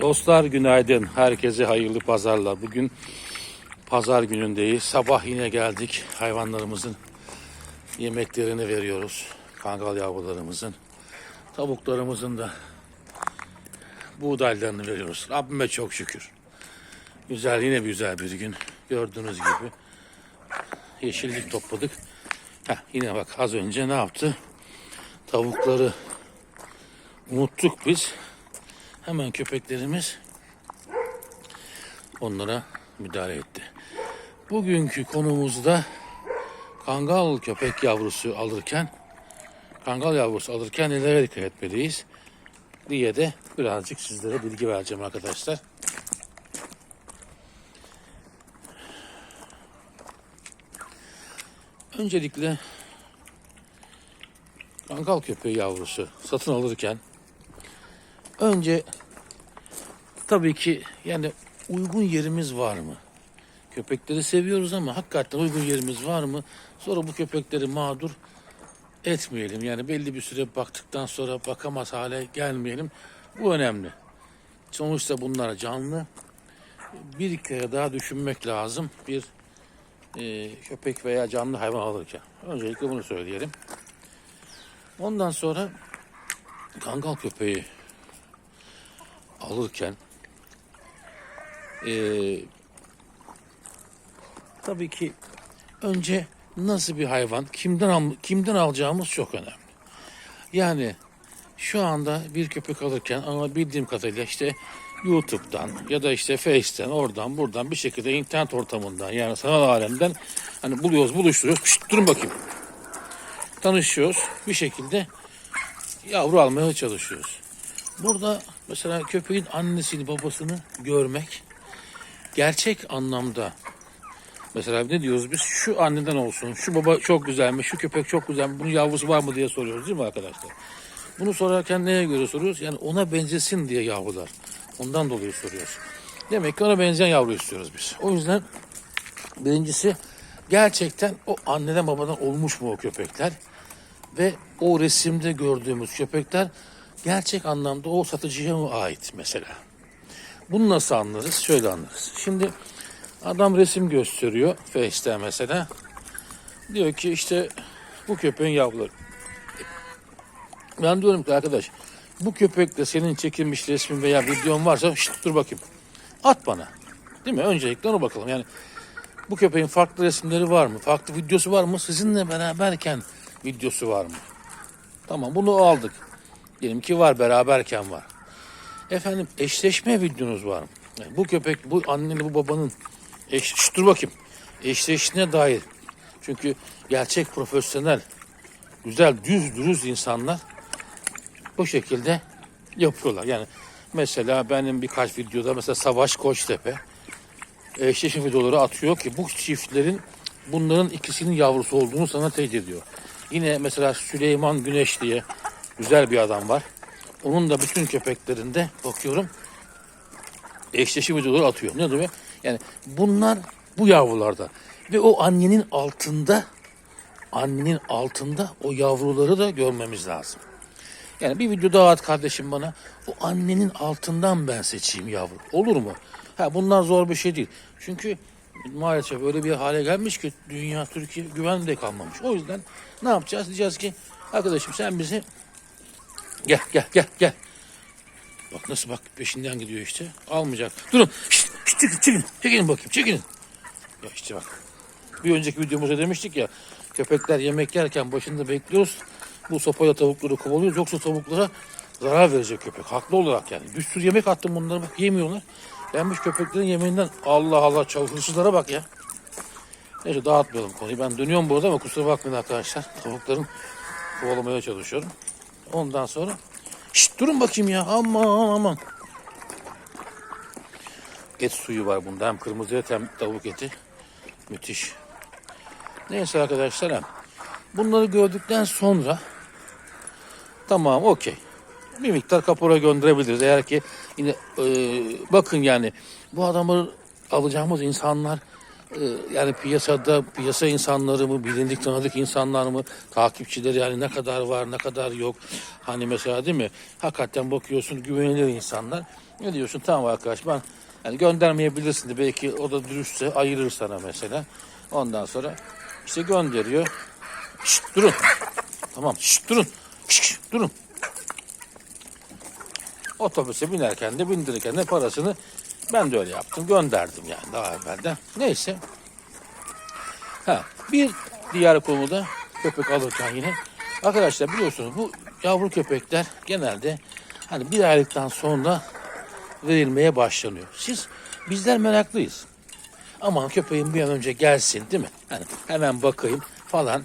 Dostlar günaydın. Herkese hayırlı pazarlar. Bugün pazar günündeyiz. Sabah yine geldik. Hayvanlarımızın yemeklerini veriyoruz. Kangal yavrularımızın. Tavuklarımızın da buğdaylarını veriyoruz. Rabbime çok şükür. Güzel yine güzel bir gün. Gördüğünüz gibi yeşillik topladık. Heh, yine bak az önce ne yaptı? Tavukları unuttuk biz. Hemen köpeklerimiz onlara müdahale etti. Bugünkü konumuzda kangal köpek yavrusu alırken kangal yavrusu alırken nelere dikkat etmeliyiz diye de birazcık sizlere bilgi vereceğim arkadaşlar. Öncelikle kangal köpeği yavrusu satın alırken önce tabii ki yani uygun yerimiz var mı? Köpekleri seviyoruz ama hakikaten uygun yerimiz var mı? Sonra bu köpekleri mağdur etmeyelim. Yani belli bir süre baktıktan sonra bakamaz hale gelmeyelim. Bu önemli. Sonuçta bunlar canlı. Bir kere daha düşünmek lazım. Bir e, köpek veya canlı hayvan alırken. Öncelikle bunu söyleyelim. Ondan sonra kangal köpeği alırken e, tabii ki önce nasıl bir hayvan, kimden al, kimden alacağımız çok önemli. Yani şu anda bir köpek alırken ama bildiğim kadarıyla işte YouTube'dan ya da işte Face'ten oradan buradan bir şekilde internet ortamından yani sanal alemden hani buluyoruz buluşturuyoruz. Şşt, durun bakayım. Tanışıyoruz bir şekilde yavru almaya çalışıyoruz. Burada mesela köpeğin annesini babasını görmek gerçek anlamda mesela ne diyoruz biz şu anneden olsun şu baba çok güzel mi şu köpek çok güzel mi bunun yavrusu var mı diye soruyoruz değil mi arkadaşlar? Bunu sorarken neye göre soruyoruz? Yani ona benzesin diye yavrular. Ondan dolayı soruyoruz. Demek ki ona benzeyen yavru istiyoruz biz. O yüzden birincisi gerçekten o anneden babadan olmuş mu o köpekler? Ve o resimde gördüğümüz köpekler gerçek anlamda o satıcıya mı ait mesela? Bunu nasıl anlarız? Şöyle anlarız. Şimdi adam resim gösteriyor Face'te mesela. Diyor ki işte bu köpeğin yavruları. Ben diyorum ki arkadaş bu köpekle senin çekilmiş resmin veya videon varsa şşt, dur bakayım. At bana. Değil mi? Öncelikle ona bakalım. Yani bu köpeğin farklı resimleri var mı? Farklı videosu var mı? Sizinle beraberken videosu var mı? Tamam bunu aldık. Diyelim ki var beraberken var. Efendim eşleşme videonuz var mı? Yani bu köpek bu annenin bu babanın eş, Şşt, dur bakayım. Eşleştiğine dair. Çünkü gerçek profesyonel güzel düz dürüst insanlar bu şekilde yapıyorlar. Yani mesela benim birkaç videoda mesela Savaş Koçtepe eşleşme videoları atıyor ki bu çiftlerin bunların ikisinin yavrusu olduğunu sana teyit ediyor. Yine mesela Süleyman Güneş diye güzel bir adam var. Onun da bütün köpeklerinde bakıyorum eşleşim videoları atıyor. Ne demek? Yani bunlar bu yavrularda ve o annenin altında annenin altında o yavruları da görmemiz lazım. Yani bir video daha at kardeşim bana. O annenin altından ben seçeyim yavru. Olur mu? Ha bunlar zor bir şey değil. Çünkü maalesef öyle bir hale gelmiş ki dünya Türkiye güvende kalmamış. O yüzden ne yapacağız? Diyeceğiz ki arkadaşım sen bizi gel gel gel gel. Bak nasıl bak peşinden gidiyor işte. Almayacak. Durun. Şişt, şişt, çekin, çekin. Çekilin bakayım. Çekilin. Ya işte bak. Bir önceki videomuzda demiştik ya. Köpekler yemek yerken başında bekliyoruz. Bu sopayla tavukları kovalıyoruz. Yoksa tavuklara zarar verecek köpek. Haklı olarak yani. Bir sürü yemek attım bunlara bak yemiyorlar. Gelmiş köpeklerin yemeğinden Allah Allah çav hırsızlara bak ya. Neyse dağıtmayalım konuyu. Ben dönüyorum burada ama kusura bakmayın arkadaşlar. Tavukların kovalamaya çalışıyorum. Ondan sonra Şşt durun bakayım ya. Aman aman. Et suyu var bunda. Hem kırmızı et hem tavuk eti. Müthiş. Neyse arkadaşlar. Bunları gördükten sonra tamam okey. Bir miktar kapora gönderebiliriz. Eğer ki yine e, bakın yani bu adamı alacağımız insanlar yani piyasada piyasa insanları mı, bilindik tanıdık insanlar mı, takipçileri yani ne kadar var, ne kadar yok. Hani mesela değil mi? Hakikaten bakıyorsun güvenilir insanlar. Ne diyorsun? Tamam arkadaş ben yani göndermeyebilirsin de belki o da dürüstse ayırır sana mesela. Ondan sonra işte gönderiyor. Şşt durun. Tamam şşt durun. Şşt, durun. Otobüse binerken de bindirirken de parasını ben de öyle yaptım. Gönderdim yani daha evvelden. Neyse. Ha, bir diğer konuda köpek alırken yine arkadaşlar biliyorsunuz bu yavru köpekler genelde hani bir aylıktan sonra verilmeye başlanıyor. Siz bizler meraklıyız. Aman köpeğim bir an önce gelsin değil mi? Hani hemen bakayım falan.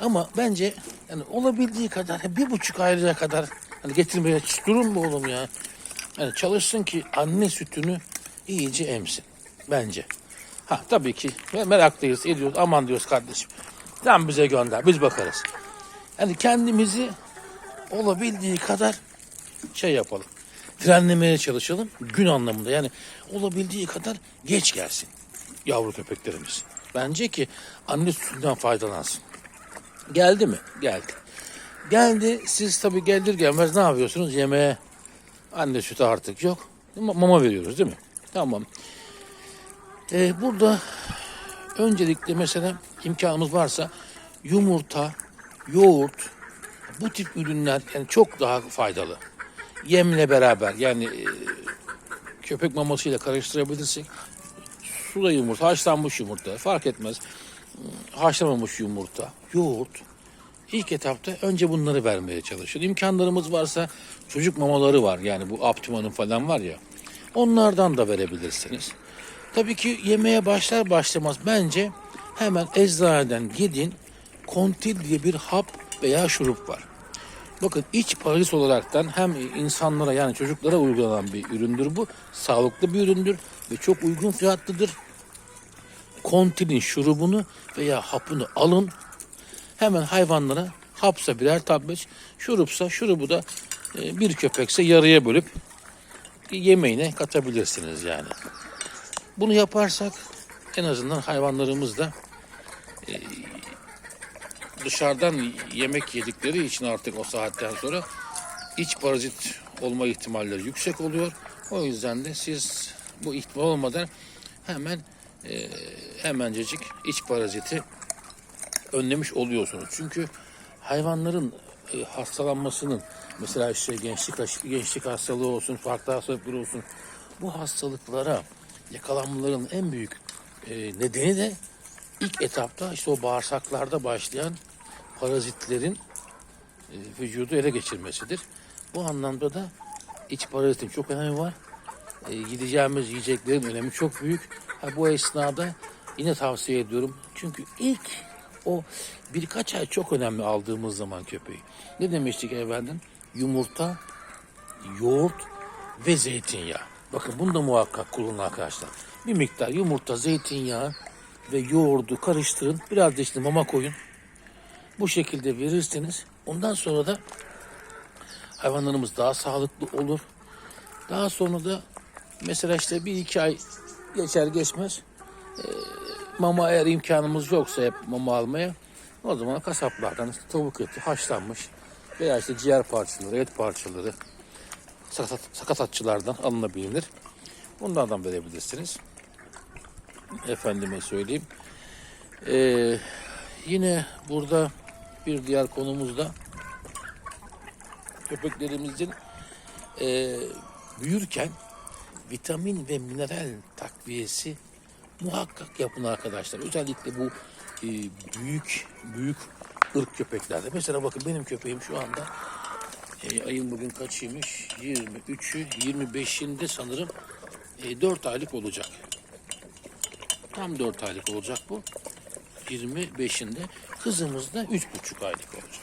Ama bence yani olabildiği kadar bir buçuk aylığa kadar hani getirmeye hiç durun mu oğlum ya? Yani çalışsın ki anne sütünü iyice emsin. Bence. Ha tabii ki meraklıyız, ediyoruz. Aman diyoruz kardeşim. Sen bize gönder, biz bakarız. Yani kendimizi olabildiği kadar şey yapalım. Frenlemeye çalışalım gün anlamında. Yani olabildiği kadar geç gelsin yavru köpeklerimiz. Bence ki anne sütünden faydalansın. Geldi mi? Geldi. Geldi. Siz tabii gelir gelmez ne yapıyorsunuz? Yemeğe anne sütü artık yok. Ma- Mama veriyoruz değil mi? Tamam. Ee, burada öncelikle mesela imkanımız varsa yumurta, yoğurt, bu tip ürünler yani çok daha faydalı. Yemle beraber yani e, köpek mamasıyla karıştırabilirsek sula yumurta, haşlanmış yumurta fark etmez. Haşlamamış yumurta, yoğurt. İlk etapta önce bunları vermeye çalışın. İmkanlarımız varsa çocuk mamaları var yani bu Optima'nın falan var ya. Onlardan da verebilirsiniz. Tabii ki yemeğe başlar başlamaz bence hemen eczaneden gidin kontil diye bir hap veya şurup var. Bakın iç parazit olaraktan hem insanlara yani çocuklara uygulanan bir üründür bu. Sağlıklı bir üründür ve çok uygun fiyatlıdır. Kontilin şurubunu veya hapını alın. Hemen hayvanlara hapsa birer tablet, şurupsa şurubu da e, bir köpekse yarıya bölüp yemeğine katabilirsiniz yani. Bunu yaparsak en azından hayvanlarımız da e, dışarıdan yemek yedikleri için artık o saatten sonra iç parazit olma ihtimalleri yüksek oluyor. O yüzden de siz bu ihtimal olmadan hemen e, hemencecik iç paraziti önlemiş oluyorsunuz. Çünkü hayvanların e, hastalanmasının mesela işte gençlik gençlik hastalığı olsun, farklı hastalıklar olsun bu hastalıklara yakalanmaların en büyük e, nedeni de ilk etapta işte o bağırsaklarda başlayan parazitlerin e, vücudu ele geçirmesidir. Bu anlamda da iç parazitin çok önemi var. E, gideceğimiz yiyeceklerin önemi çok büyük. Ha, bu esnada yine tavsiye ediyorum. Çünkü ilk o birkaç ay çok önemli aldığımız zaman köpeği. Ne demiştik efendim? Yumurta, yoğurt ve zeytinyağı. Bakın bunu da muhakkak kullanın arkadaşlar. Bir miktar yumurta, zeytinyağı ve yoğurdu karıştırın. Biraz da işte mama koyun. Bu şekilde verirseniz ondan sonra da hayvanlarımız daha sağlıklı olur. Daha sonra da mesela işte bir iki ay geçer geçmez mama eğer imkanımız yoksa hep mama almaya o zaman kasaplardan işte tavuk eti haşlanmış veya işte ciğer parçaları, et parçaları sakat, sakatatçılardan alınabilir. Bunlardan verebilirsiniz. Efendime söyleyeyim. Ee, yine burada bir diğer konumuz da köpeklerimizin e, büyürken vitamin ve mineral takviyesi muhakkak yapın arkadaşlar. Özellikle bu e, büyük büyük ırk köpeklerde. Mesela bakın benim köpeğim şu anda e, ayın bugün kaçıymış? 23'ü 25'inde sanırım e, 4 aylık olacak. Tam 4 aylık olacak bu. 25'inde kızımız da 3,5 aylık olacak.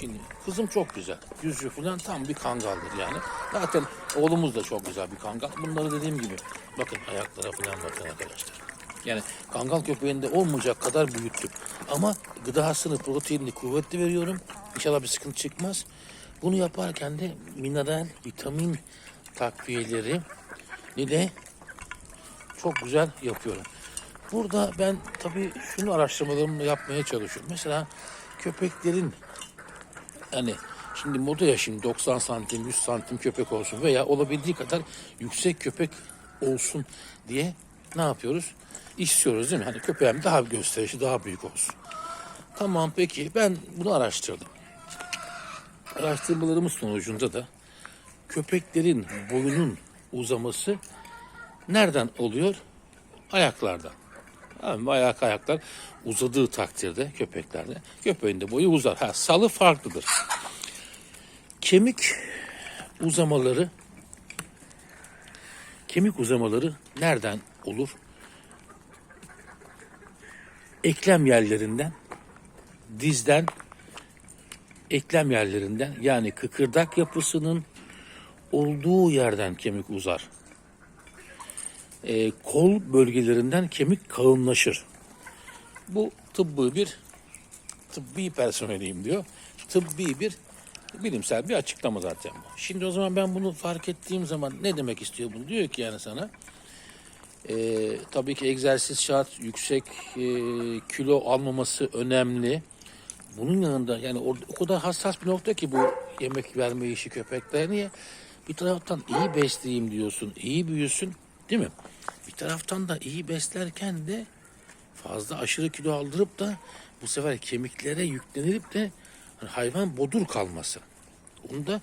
Şimdi kızım çok güzel. Yüzü falan tam bir kangaldır yani. Zaten oğlumuz da çok güzel bir kangal. Bunları dediğim gibi bakın ayaklara falan bakın arkadaşlar. Yani kangal köpeğinde olmayacak kadar büyüttüm. Ama gıdasını, proteinini kuvvetli veriyorum. İnşallah bir sıkıntı çıkmaz. Bunu yaparken de mineral, vitamin takviyeleri de çok güzel yapıyorum. Burada ben tabii şunu araştırmalarımı yapmaya çalışıyorum. Mesela köpeklerin hani şimdi moda ya şimdi 90 santim 100 santim köpek olsun veya olabildiği kadar yüksek köpek olsun diye ne yapıyoruz? İstiyoruz değil mi? Hani köpeğim daha gösterişi daha büyük olsun. Tamam peki ben bunu araştırdım. Araştırmalarımız sonucunda da köpeklerin boyunun uzaması nereden oluyor? Ayaklardan. Yani ayak ayaklar uzadığı takdirde köpeklerde köpeğin de boyu uzar. Ha, salı farklıdır. Kemik uzamaları kemik uzamaları nereden olur? Eklem yerlerinden, dizden, eklem yerlerinden yani kıkırdak yapısının olduğu yerden kemik uzar. Ee, kol bölgelerinden kemik kalınlaşır. Bu tıbbi bir tıbbi personeliyim diyor. Tıbbi bir bilimsel bir açıklama zaten bu. Şimdi o zaman ben bunu fark ettiğim zaman ne demek istiyor bunu? Diyor ki yani sana ee, tabii ki egzersiz şart, yüksek e, kilo almaması önemli. Bunun yanında yani o, o kadar hassas bir nokta ki bu yemek verme işi köpekler. Bir taraftan iyi besleyeyim diyorsun, iyi büyüsün değil mi? Bir taraftan da iyi beslerken de fazla aşırı kilo aldırıp da bu sefer kemiklere yüklenilip de hayvan bodur kalması. Onu da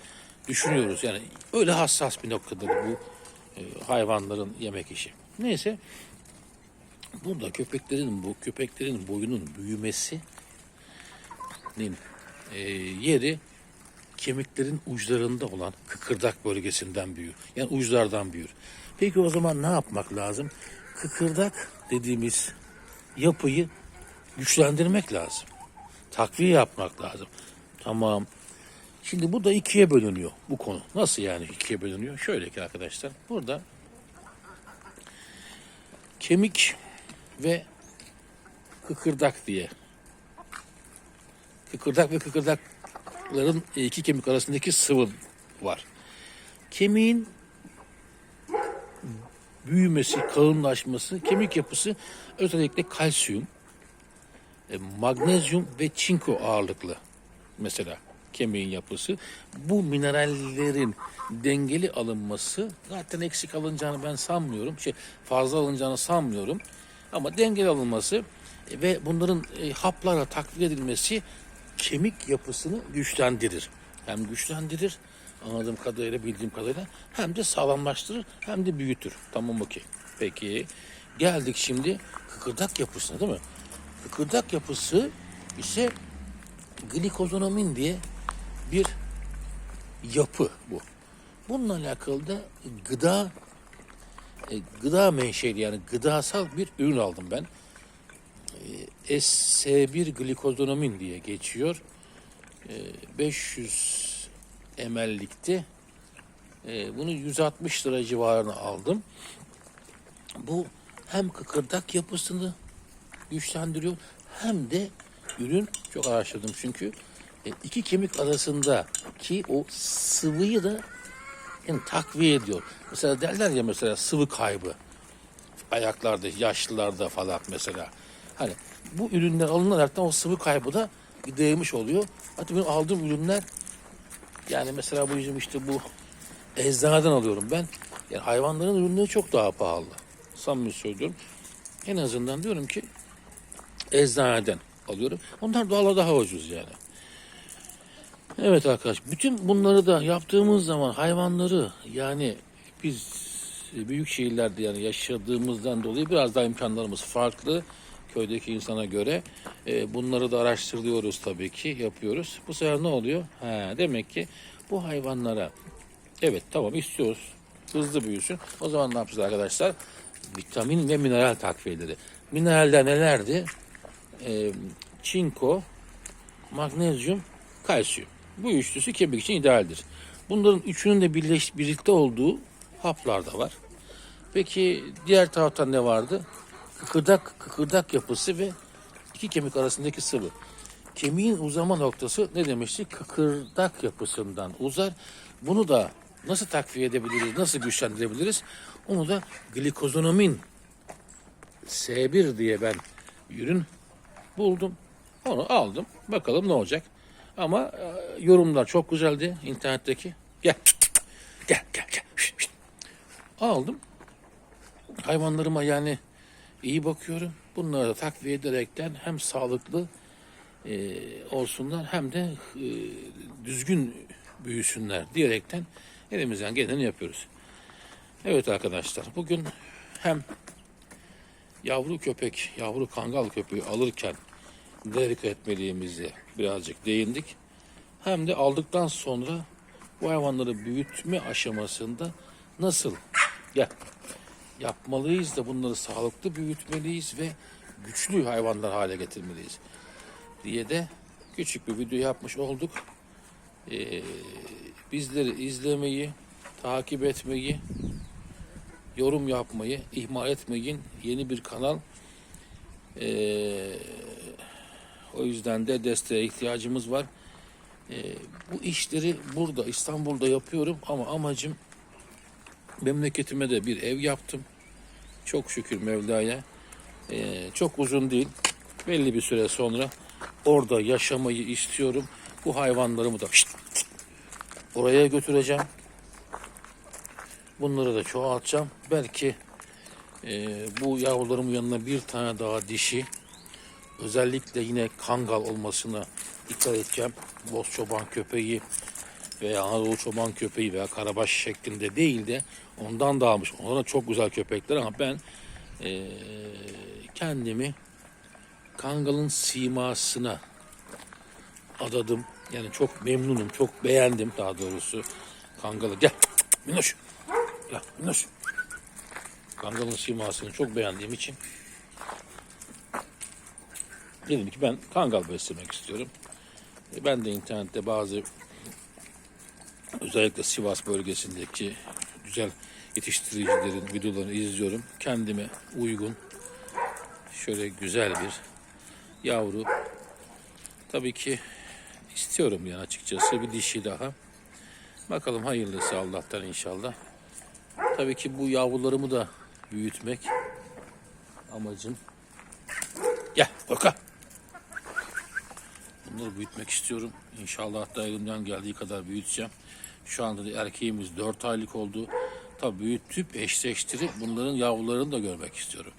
düşünüyoruz. Yani öyle hassas bir noktadır bu e, hayvanların yemek işi. Neyse burada köpeklerin bu köpeklerin boyunun büyümesi e, yeri kemiklerin uçlarında olan kıkırdak bölgesinden büyür. Yani uçlardan büyür. Peki o zaman ne yapmak lazım? Kıkırdak dediğimiz yapıyı güçlendirmek lazım. Takviye yapmak lazım. Tamam. Şimdi bu da ikiye bölünüyor bu konu. Nasıl yani ikiye bölünüyor? Şöyle ki arkadaşlar burada kemik ve kıkırdak diye kıkırdak ve kıkırdakların iki kemik arasındaki sıvı var. Kemiğin büyümesi, kalınlaşması, kemik yapısı özellikle kalsiyum, e, magnezyum ve çinko ağırlıklı mesela kemiğin yapısı. Bu minerallerin dengeli alınması zaten eksik alınacağını ben sanmıyorum. Şey fazla alınacağını sanmıyorum. Ama dengeli alınması e, ve bunların e, haplara takviye edilmesi kemik yapısını güçlendirir. Hem güçlendirir anladığım kadarıyla bildiğim kadarıyla hem de sağlamlaştırır hem de büyütür. Tamam okey. Peki geldik şimdi kıkırdak yapısına değil mi? Kıkırdak yapısı ise glikozonomin diye bir yapı bu. Bununla alakalı da gıda e, gıda menşeli yani gıdasal bir ürün aldım ben. E, S1 glikozonomin diye geçiyor. E, 500 ml'likti. E, bunu 160 lira civarına aldım. Bu hem kıkırdak yapısını güçlendiriyor hem de ürün çok araştırdım çünkü e, iki kemik arasındaki o sıvıyı da yani takviye ediyor. Mesela derler ya mesela sıvı kaybı ayaklarda, yaşlılarda falan mesela. Hani bu ürünler alınaraktan o sıvı kaybı da giderilmiş oluyor. Hatta benim aldığım ürünler yani mesela bu bizim işte bu eczaneden alıyorum ben. Yani hayvanların ürünleri çok daha pahalı. Samimi söylüyorum. En azından diyorum ki eczaneden alıyorum. Onlar doğal daha ucuz yani. Evet arkadaş, bütün bunları da yaptığımız zaman hayvanları yani biz büyük şehirlerde yani yaşadığımızdan dolayı biraz daha imkanlarımız farklı köydeki insana göre. E, bunları da araştırıyoruz tabii ki, yapıyoruz. Bu sefer ne oluyor? Ha, demek ki bu hayvanlara evet tamam istiyoruz hızlı büyüsün. O zaman ne yapacağız arkadaşlar? Vitamin ve mineral takviyeleri. Mineraller nelerdi? E, çinko, magnezyum, kalsiyum. Bu üçlüsü kemik için idealdir. Bunların üçünün de birleş, birlikte olduğu haplar da var. Peki diğer taraftan ne vardı? Kıkırdak, kıkırdak yapısı ve iki kemik arasındaki sıvı. Kemiğin uzama noktası ne demişti? Kıkırdak yapısından uzar. Bunu da nasıl takviye edebiliriz, nasıl güçlendirebiliriz? Onu da glikozonomin S1 diye ben ürün buldum. Onu aldım. Bakalım ne olacak. Ama e, yorumlar çok güzeldi internetteki. Gel. Gel gel gel. Şişt, şişt. Aldım. Hayvanlarıma yani iyi bakıyorum. Bunları takviye ederekten hem sağlıklı e, olsunlar hem de e, düzgün büyüsünler diyerekten elimizden geleni yapıyoruz. Evet arkadaşlar bugün hem yavru köpek, yavru kangal köpeği alırken nelere dikkat etmeliğimizi birazcık değindik. Hem de aldıktan sonra bu hayvanları büyütme aşamasında nasıl gel yapmalıyız da bunları sağlıklı büyütmeliyiz ve güçlü hayvanlar hale getirmeliyiz diye de küçük bir video yapmış olduk. Ee, bizleri izlemeyi, takip etmeyi, yorum yapmayı ihmal etmeyin. Yeni bir kanal. Ee, o yüzden de desteğe ihtiyacımız var. Ee, bu işleri burada İstanbul'da yapıyorum ama amacım memleketime de bir ev yaptım. Çok şükür Mevla'ya. Ee, çok uzun değil. Belli bir süre sonra orada yaşamayı istiyorum. Bu hayvanlarımı da şşt, şşt, oraya götüreceğim. Bunları da çoğaltacağım. Belki e, bu yavrularımın yanına bir tane daha dişi özellikle yine kangal olmasına dikkat edeceğim. Boz çoban köpeği veya Anadolu çoban köpeği veya karabaş şeklinde değil de ondan da almış. Onlar da çok güzel köpekler ama ben e, kendimi kangalın simasına adadım. Yani çok memnunum, çok beğendim daha doğrusu kangalı. Gel Minoş. Gel Minoş. Kangalın simasını çok beğendiğim için dedim ki ben kangal beslemek istiyorum. E, Ben de internette bazı özellikle Sivas bölgesindeki güzel yetiştiricilerin videolarını izliyorum. Kendime uygun şöyle güzel bir yavru. Tabii ki istiyorum yani açıkçası bir dişi daha. Bakalım hayırlısı Allah'tan inşallah. Tabii ki bu yavrularımı da büyütmek amacım. Gel Korka. Bunları büyütmek istiyorum. İnşallah hatta elimden geldiği kadar büyüteceğim. Şu anda da erkeğimiz 4 aylık oldu. Tabii büyütüp eşleştirip bunların yavrularını da görmek istiyorum.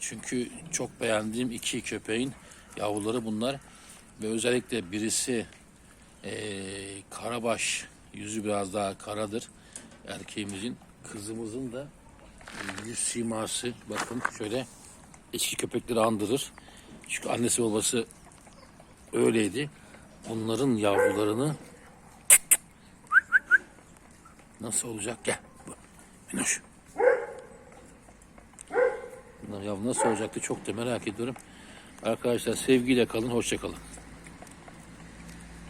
Çünkü çok beğendiğim iki köpeğin yavruları bunlar. Ve özellikle birisi eee, karabaş, yüzü biraz daha karadır. Erkeğimizin, kızımızın da e, yüz siması bakın şöyle eski köpekleri andırır. Çünkü annesi babası öyleydi. Onların yavrularını nasıl olacak? Gel. Minoş. Bunlar yavru nasıl olacaktı çok da merak ediyorum. Arkadaşlar sevgiyle kalın, hoşça kalın.